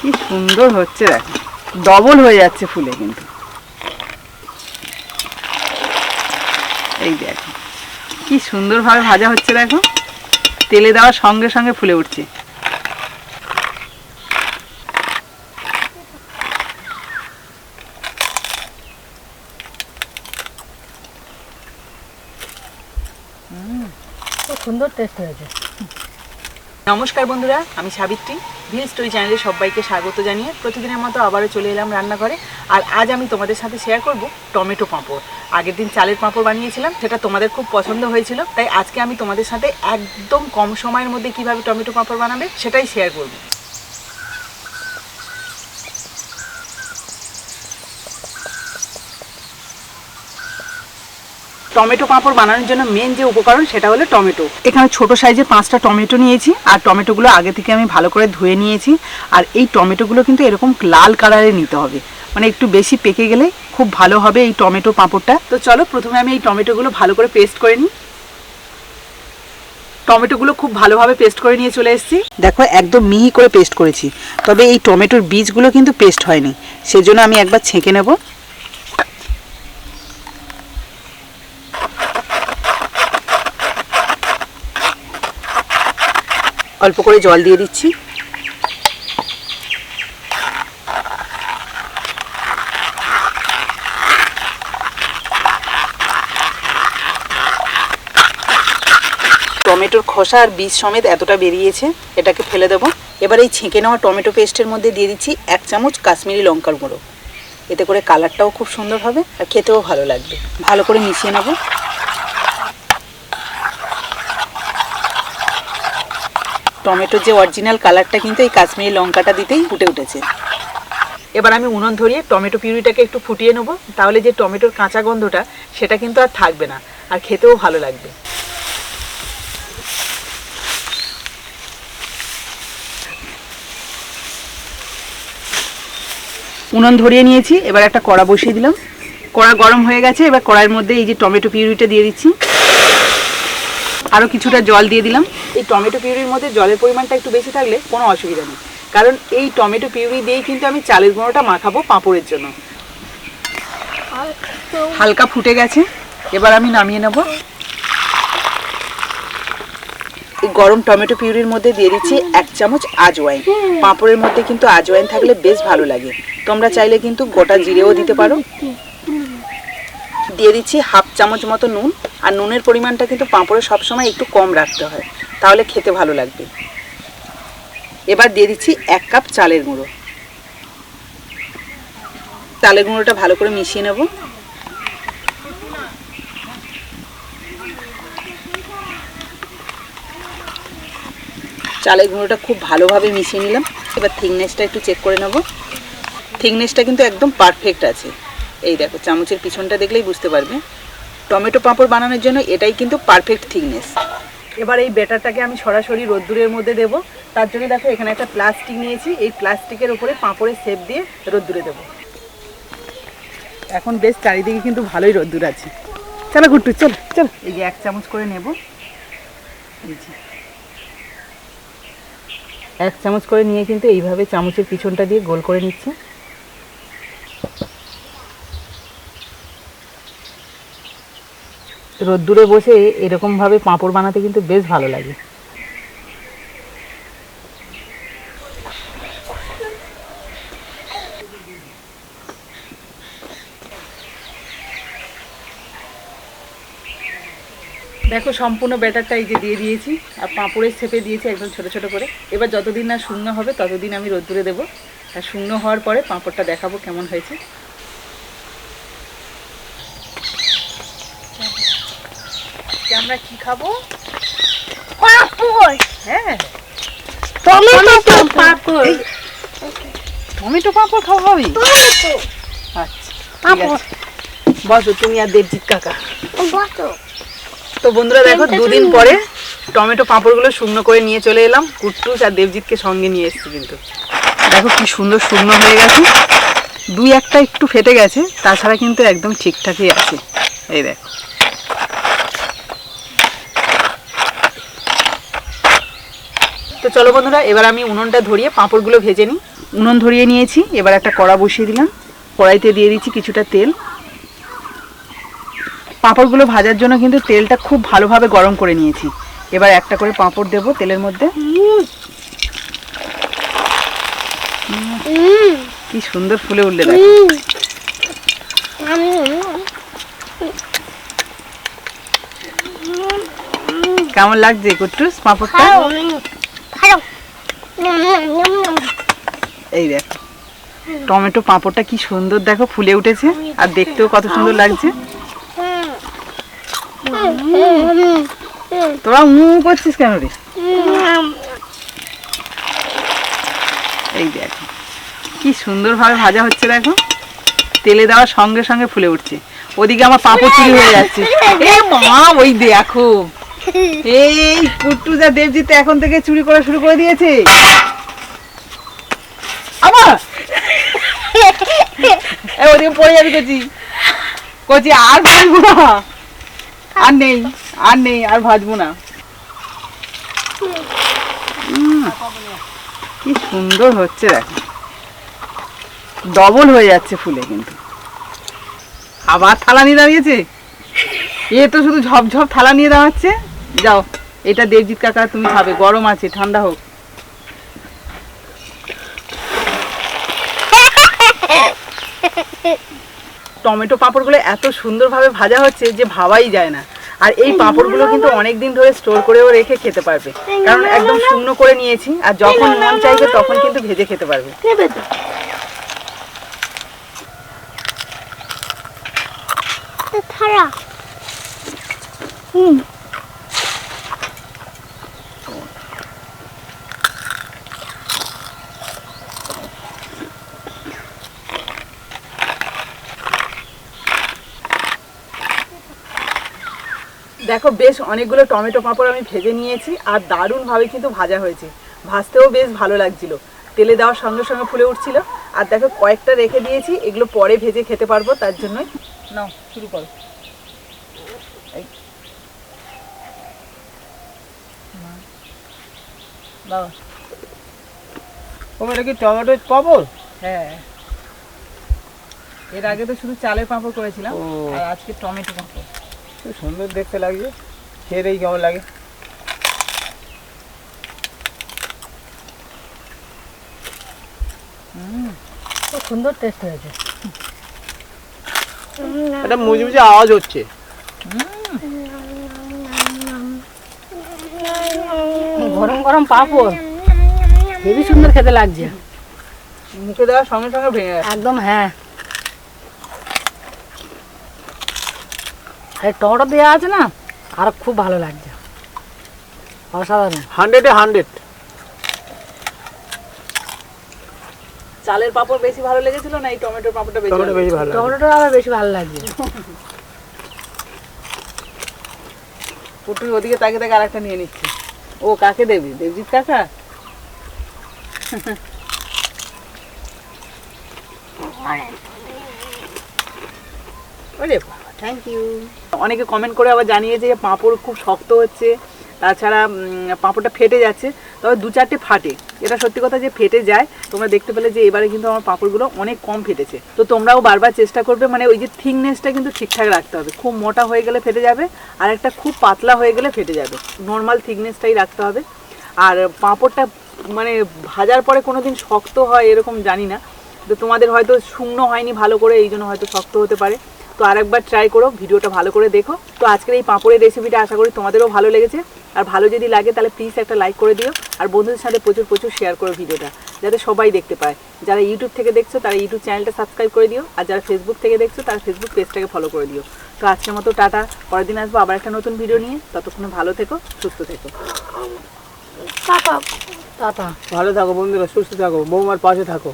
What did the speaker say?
কি সুন্দর হচ্ছে দেখো। ডবল হয়ে যাচ্ছে ফুলে কিন্তু। এই দেখো, কি সুন্দরভাবে ভাজা হচ্ছে দেখো। তেলে দেওয়ার সঙ্গে সঙ্গে ফুলে উঠছে। সুন্দর টেস্ট হয়েছে। নমস্কার বন্ধুরা, আমি সাবিত্রী। ভিল স্টোরি চ্যানেলে সবাইকে স্বাগত জানিয়ে প্রতিদিনের মতো আবারও চলে এলাম রান্নাঘরে। আর আজ আমি তোমাদের সাথে শেয়ার করব টমেটো পাঁপড়। আগের দিন চালের পাঁপড় বানিয়েছিলাম, সেটা তোমাদের খুব পছন্দ হয়েছিল। তাই আজকে আমি তোমাদের সাথে একদম কম সময়ের মধ্যে কীভাবে টমেটো পাঁপড় বানাবে, সেটাই শেয়ার করব। টমেটো পাঁপড় বানানোর জন্য মেন যে উপকরণ সেটা হলো টমেটো। এখানে ছোট সাইজের পাঁচটা টমেটো নিয়েছি, আর টমেটোগুলো আগে থেকে আমি ভালো করে ধুয়ে নিয়েছি। আর এই টমেটোগুলো কিন্তু এরকম লাল কালারে নিতে হবে। মানে একটু বেশি পেকে গেলে খুব ভালো হবে এই টমেটো পাঁপড়টা। তো চলো প্রথমে আমি এই টমেটোগুলো ভালো করে পেস্ট করে নিই। টমেটোগুলো খুব ভালোভাবে পেস্ট করে নিয়ে চলে এসেছি। দেখো একদম মিহি করে পেস্ট করেছি। তবে এই টমেটোর বীজগুলো কিন্তু পেস্ট হয়নি। সেজন্য আমি একবার ছেঁকে নেব। অল্প করে জল দিয়ে দিচ্ছি। টমেটোর খোসা আর বীজ সমেত এতটা বেরিয়েছে, এটাকে ফেলে দেবো। এবার এই ছেঁকে নেওয়া টমেটো পেস্টের মধ্যে দিয়ে দিচ্ছি এক চামচ কাশ্মীরি লঙ্কার গুঁড়ো। এতে করে কালারটাও খুব সুন্দর হবে আর খেতেও ভালো লাগবে। ভালো করে মিশিয়ে নেব। টমেটোর যে অরিজিনাল কালারটা কিন্তু এই কাশ্মীরি লঙ্কাটা দিতেই ফুটে উঠেছে। এবার আমি উনুন ধরিয়ে টমেটো পিউরিটাকে একটু ফুটিয়ে নেব। তাহলে যে টমেটোর কাঁচা গন্ধটা সেটা কিন্তু আর থাকবে না আর খেতেও ভালো লাগবে। উনুন ধরিয়ে নিয়েছি এবার একটা কড়া বসিয়ে দিলাম। কড়া গরম হয়ে গেছে এবার কড়াইয়ের মধ্যে এই যে টমেটো পিউরিটা দিয়ে দিচ্ছি। আরও কিছুটা জল দিয়ে দিলাম। এই টমেটো পিউরির মধ্যে জলের পরিমাণটা একটু বেশি থাকলে কোনো অসুবিধা নেই। কারণ এই টমেটো পিউরি দিয়েই কিন্তু আমি চালের গুঁড়োটা মাখাবো পাঁপড়ের জন্য। হালকা ফুটে গেছে। এবার আমি নামিয়ে নেব। এই গরম টমেটো পিউরির মধ্যে দিয়ে দিচ্ছি এক চামচ আজওয়াইন। পাঁপড়ের মধ্যে কিন্তু আজওয়াইন থাকলে বেশ ভালো লাগে। তোমরা চাইলে কিন্তু গোটা জিরেও দিতে পারো। দিয়ে দিচ্ছি হাফ চামচ মতো নুন। আর নুনের পরিমাণটা কিন্তু পাঁপড়ে সবসময় একটু কম রাখতে হয়, তাহলে খেতে ভালো লাগবে। এবার দিয়ে দিচ্ছি এক কাপ চালের গুঁড়ো। চালের গুঁড়োটা ভালো করে মিশিয়ে নেব। চালের গুঁড়োটা খুব ভালোভাবে মিশিয়ে নিলাম। এবার থিকনেসটা একটু চেক করে নেব। থিকনেসটা কিন্তু একদম পারফেক্ট আছে। এই দেখো, চামচের পিছনটা দেখলেই বুঝতে পারবে। টমেটো পাঁপড় বানানোর জন্য এটাই কিন্তু পারফেক্ট থিকনেস এবার এই ব্যাটারটাকে আমি সরাসরি রোদ্দুরের মধ্যে দেব। তার জন্য দেখো, এখানে একটা প্লাস্টিক নিয়েছি। এই প্লাস্টিকের উপরে পাঁপড়ের শেপ দিয়ে রোদ্দুরে দেবো। এখন বেশ চারিদিকে কিন্তু ভালোই রোদ্দুর আছে। চলো গুট্টু চলো, চল। এই যে এক চামচ করে নেব। এক চামচ করে নিয়ে কিন্তু এইভাবে চামচের পিছনটা দিয়ে গোল করে নিচ্ছি। রোদ্দুরে বসে এরকমভাবে পাঁপড় বানাতে কিন্তু বেশ ভালো লাগে। দেখো, সম্পূর্ণ ব্যাটারটা এই যে দিয়ে দিয়েছি, আর পাঁপড়ের ছেপে দিয়েছি একদম ছোট ছোট করে। এবার যতদিন না শুকনো হবে, ততদিন আমি রোদ্দুরে দেবো। আর শুকনো হওয়ার পরে পাঁপড়টা দেখাবো কেমন হয়েছে। আমরা কি খাব? পাপড়। হ্যাঁ। টমেটো পাপড়। টমেটো পাঁপড় খাওয়া হবে? আচ্ছা বসো তুমি আর দেবজিৎ কাকা। তো বন্ধুরা দেখো দুদিন পরে টমেটো পাঁপড়গুলো শুকনো করে নিয়ে চলে এলাম। কুট্টুস আর দেবজিৎকে সঙ্গে নিয়ে এসেছি কিন্তু। দেখো কি সুন্দর শুকনো হয়ে গেছে। দুই একটা একটু ফেটে গেছে তাছাড়া কিন্তু একদম ঠিকঠাকই আছে। এই দেখো। তো চলো বন্ধুরা এবার আমি উনুনটা ধরিয়ে পাঁপড়গুলো ভেজে নিই। উনুন ধরিয়ে নিয়েছি এবার একটা কড়া বসিয়ে দিলাম। কড়াইতে দিয়ে দিচ্ছি কিছুটা তেল। পাঁপড়গুলো ভাজার জন্য কিন্তু তেলটা খুব ভালোভাবে গরম করে নিয়েছি। এবার একটা করে পাঁপড় দেবো তেলের মধ্যে। কি সুন্দর ফুলে উঠলে দেখো। কেমন লাগছে কুট্টুস পাঁপড়টা? এই দেখো, টমেটো পাঁপড়টা কি সুন্দর, দেখো ফুলে উঠেছে, আর দেখতেও কত সুন্দর লাগছে। তোরা উঁ করছিস কেন রে? এই দেখো, কি সুন্দরভাবে ভাজা হচ্ছে দেখো। তেলে দেওয়ার সঙ্গে সঙ্গে ফুলে উঠছে। ওদিকে আমার পাঁপড় চুরি হয়ে যাচ্ছে। এ মা, ওই দেখো। এই কুট্টু যা দেবজিৎ এখন থেকে চুরি করা শুরু করে দিয়েছে। আবার এ, ওদিকে পড়ে যাবি কচি। কচি, আর ভাজবো না। আর নেই আর নেই, আর ভাজবো না। কি সুন্দর হচ্ছে দেখো। ডবল হয়ে যাচ্ছে ফুলে কিন্তু। আবার থালা নিয়ে দাঁড়িয়েছে? এ তো শুধু ঝপঝপ থালা নিয়ে দাঁড়াচ্ছে। যাও এটা দেবজিৎ কাকা তুমি খাবে গরম আছে ঠান্ডা হোক। টমেটো পাঁপড়গুলো এত সুন্দরভাবে ভাজা হচ্ছে যে ভাবাই যায় না। আর এই পাঁপড়গুলো কিন্তু অনেক দিন ধরে স্টোর করেও রেখে খেতে পারবে। কারণ একদম শুকনো করে নিয়েছি আর যখন মন চাইবে তখন কিন্তু ভেজে খেতে পারবে। হুম। দেখো বেশ অনেকগুলো টমেটো পাঁপড় আমি ভেজে নিয়েছি আর দারুণভাবে কিন্তু ভাজা হয়েছে। ভাজতেও বেশ ভালো লাগছিল। তেলে দেওয়ার সঙ্গে সঙ্গে ফুলে উঠছিল। আর দেখো কয়েকটা রেখে দিয়েছি এগুলো পরে ভেজে খেতে পারব তার জন্যই। নাও শুরু করো। বাবা। কি টমেটো হ্যাঁ। এর আগে তো শুধু চালের পাঁপড় করেছিলাম আর আজকে টমেটো পাঁপড়। খুব সুন্দর দেখতে লাগছে। খেয়ে দেখি কেমন লাগে। খুব সুন্দর টেস্ট হয়েছে। একটা মুচমুচে আওয়াজ হচ্ছে। গরম গরম পাপড়। হেবি সুন্দর খেতে লাগছে। মুখে দেওয়ার সঙ্গে সঙ্গে ভেঙে একদম হ্যাঁ। এই টমেটো দেওয়া আছে না আর খুব ভালো লাগছে। অসাধারণ। হান্ড্রেডে হান্ড্রেড। চালের পাঁপড় বেশি ভালো লেগেছিল না এই টমেটোর পাঁপড়টা বেশি টমেটো ভালো বেশি ভালো টমেটোটা আবার বেশি ভালো লাগছে। পুটুর ওদিকে তাকে তাকে আরেকটা নিয়ে নিচ্ছে। ও কাকে দেবি? দেবজিৎ কাকা? ওরে বাবা থ্যাংক ইউ অনেকে কমেন্ট করে আবার জানিয়েছে যে পাঁপড় খুব শক্ত হচ্ছে, তাছাড়া পাঁপড়টা ফেটে যাচ্ছে। তবে দু চারটে ফাটে। এটা সত্যি কথা যে ফেটে যায়, তোমরা দেখতে পেলে যে এবারে কিন্তু আমার পাঁপড়গুলো অনেক কম ফেটেছে। তো তোমরাও বারবার চেষ্টা করবে মানে ওই যে থিকনেসটা কিন্তু ঠিকঠাক রাখতে হবে। খুব মোটা হয়ে গেলে ফেটে যাবে, আর একটা খুব পাতলা হয়ে গেলে ফেটে যাবে। নর্মাল থিকনেসটাই রাখতে হবে। আর পাঁপড়টা মানে ভাজার পরে কোনো দিন শক্ত হয় এরকম জানি না। তো তোমাদের হয়তো শুকনো হয়নি ভালো করে, এই জন্য হয়তো শক্ত হতে পারে। তো আরেকবার ট্রাই করো ভিডিওটা ভালো করে দেখো। তো আজকের এই পাঁপড়ের রেসিপিটা আশা করি তোমাদেরও ভালো লেগেছে। আর ভালো যদি লাগে তাহলে প্লিজ একটা লাইক করে দিও। আর বন্ধুদের সাথে প্রচুর প্রচুর শেয়ার করো ভিডিওটা যাতে সবাই দেখতে পায়। যারা ইউটিউব থেকে দেখছ তারা ইউটিউব চ্যানেলটা সাবস্ক্রাইব করে দিও। আর যারা ফেসবুক থেকে দেখছ তারা ফেসবুক পেজটাকে ফলো করে দিও। তো আজকের মতো টাটা পরের দিন আসব আবার একটা নতুন ভিডিও নিয়ে। ততক্ষণে ভালো থেকো সুস্থ থেকো। টাটা। ভালো থাকো বন্ধুরা সুস্থ থাকো বৌমার পাশে থাকো।